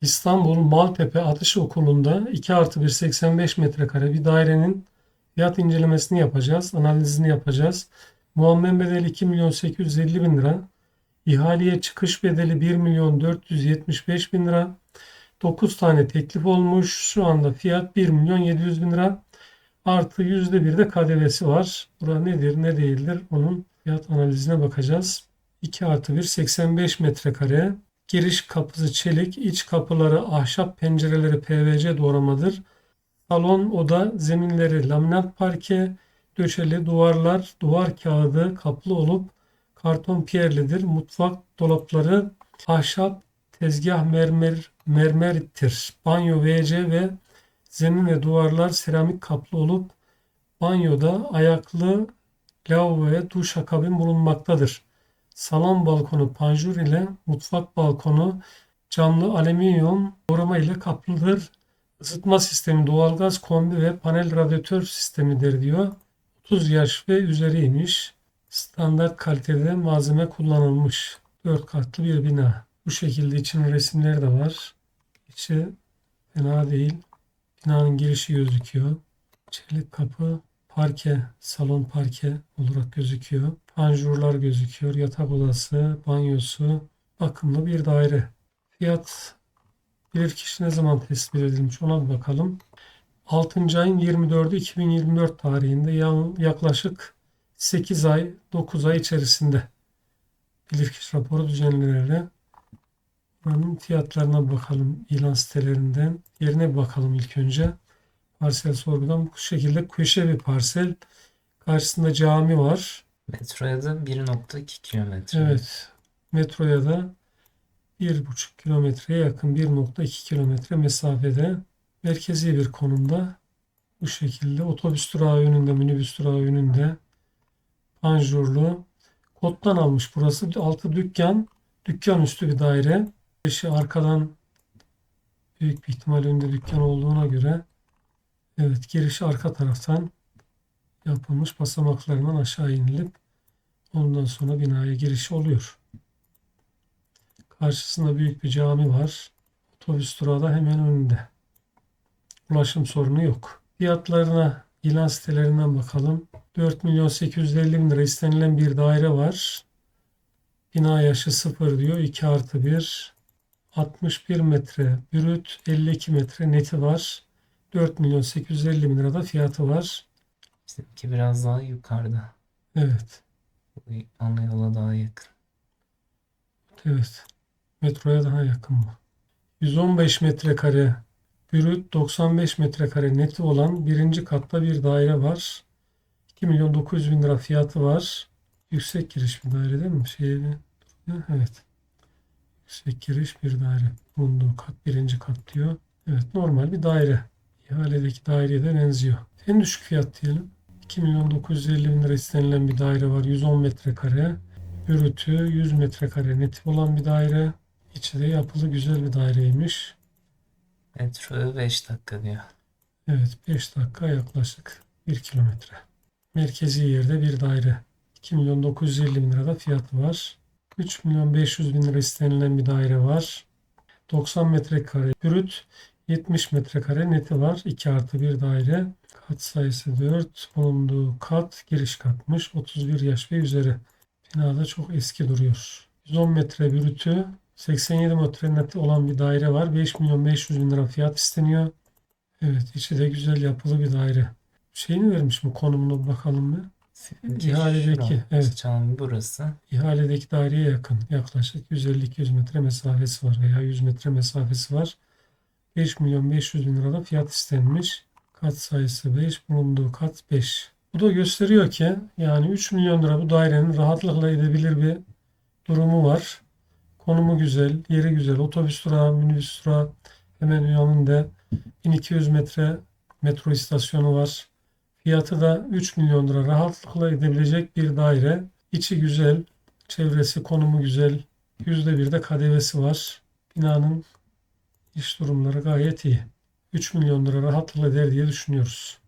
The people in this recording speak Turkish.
İstanbul Maltepe Atış Okulu'nda 2 artı 1 85 metrekare bir dairenin fiyat incelemesini yapacağız. Analizini yapacağız. Muammer bedeli 2 milyon 850 bin lira. İhaleye çıkış bedeli 1 milyon 475 bin lira. 9 tane teklif olmuş. Şu anda fiyat 1 milyon 700 bin lira. Artı %1 de KDV'si var. Bura nedir ne değildir onun fiyat analizine bakacağız. 2 artı 1 85 metrekare. Giriş kapısı çelik, iç kapıları ahşap, pencereleri PVC doğramadır. Salon oda zeminleri laminat parke, döşeli duvarlar, duvar kağıdı kaplı olup karton piyerlidir. Mutfak dolapları ahşap, tezgah mermer mermertir. Banyo WC ve zemin ve duvarlar seramik kaplı olup banyoda ayaklı lavabo ve duşakabin bulunmaktadır. Salon balkonu panjur ile mutfak balkonu camlı alüminyum doğrama ile kaplıdır. Isıtma sistemi doğalgaz kombi ve panel radyatör sistemidir diyor. 30 yaş ve üzeriymiş. Standart kalitede malzeme kullanılmış. 4 katlı bir bina. Bu şekilde için resimleri de var. İçi fena değil. Binanın girişi gözüküyor. Çelik kapı, parke, salon parke olarak gözüküyor. Panjurlar gözüküyor. Yatak odası, banyosu, bakımlı bir daire. Fiyat bilir kişi ne zaman tespit edilmiş ona bir bakalım. 6. ayın 24'ü 2024 tarihinde yaklaşık 8 ay 9 ay içerisinde bilirkişi raporu düzenlenirler. Buranın fiyatlarına bakalım ilan sitelerinden. Yerine bakalım ilk önce. Parsel sorgudan bu şekilde köşe bir parsel. Karşısında cami var. Metroya da 1.2 kilometre. Evet. Metroya da 1,5 kilometreye yakın 1,2 kilometre mesafede merkezi bir konumda bu şekilde otobüs durağı önünde, minibüs durağı önünde panjurlu koddan almış burası. Altı dükkan, dükkan üstü bir daire. Girişi arkadan büyük bir ihtimal önünde dükkan olduğuna göre evet giriş arka taraftan yapılmış basamaklarından aşağı inilip ondan sonra binaya giriş oluyor. Karşısında büyük bir cami var. Otobüs durağı da hemen önünde. Ulaşım sorunu yok. Fiyatlarına ilan sitelerinden bakalım. 4 milyon 850 bin lira istenilen bir daire var. Bina yaşı 0 diyor. 2 artı 1. 61 metre brüt, 52 metre neti var. 4 milyon 850 bin lirada fiyatı var. Bizimki biraz daha yukarıda. Evet. Ana yola daha yakın. Evet. Metroya daha yakın bu. 115 metrekare brüt 95 metrekare neti olan birinci katta bir daire var. 2 milyon 900 bin lira fiyatı var. Yüksek giriş bir daire değil mi? Şey, evet. Yüksek giriş bir daire. Bulunduğu kat birinci kat diyor. Evet normal bir daire. İhaledeki daireye de benziyor. En düşük fiyat diyelim. 2 milyon 950 bin lira istenilen bir daire var. 110 metrekare. Bürütü 100 metrekare neti olan bir daire. İçi de yapılı güzel bir daireymiş. Metroya 5 dakika diyor. Evet 5 dakika yaklaşık 1 kilometre. Merkezi yerde bir daire. 2 milyon 950 bin lirada fiyatı var. 3 milyon 500 bin lira istenilen bir daire var. 90 metrekare brüt 70 metrekare neti var. 2 artı bir daire. Kat sayısı 4. Bulunduğu kat giriş katmış. 31 yaş ve üzeri. Binada çok eski duruyor. 110 metre brütü 87 metre neti olan bir daire var. 5 milyon 500 bin lira fiyat isteniyor. Evet içi de güzel yapılı bir daire. Şeyini vermiş mi konumunu bakalım mı? İhaledeki, evet. Burası. İhaledeki daireye yakın. Yaklaşık 150-200 metre mesafesi var veya 100 metre mesafesi var. 5 milyon 500 bin lirada fiyat istenmiş. Kat sayısı 5, bulunduğu kat 5. Bu da gösteriyor ki yani 3 milyon lira bu dairenin rahatlıkla edebilir bir durumu var. Konumu güzel, yeri güzel. Otobüs durağı, minibüs durağı hemen yanında 1200 metre metro istasyonu var. Fiyatı da 3 milyon lira rahatlıkla edebilecek bir daire. İçi güzel, çevresi, konumu güzel. %1 de KDV'si var. Binanın iş durumları gayet iyi. 3 milyon lira rahatlıkla eder diye düşünüyoruz.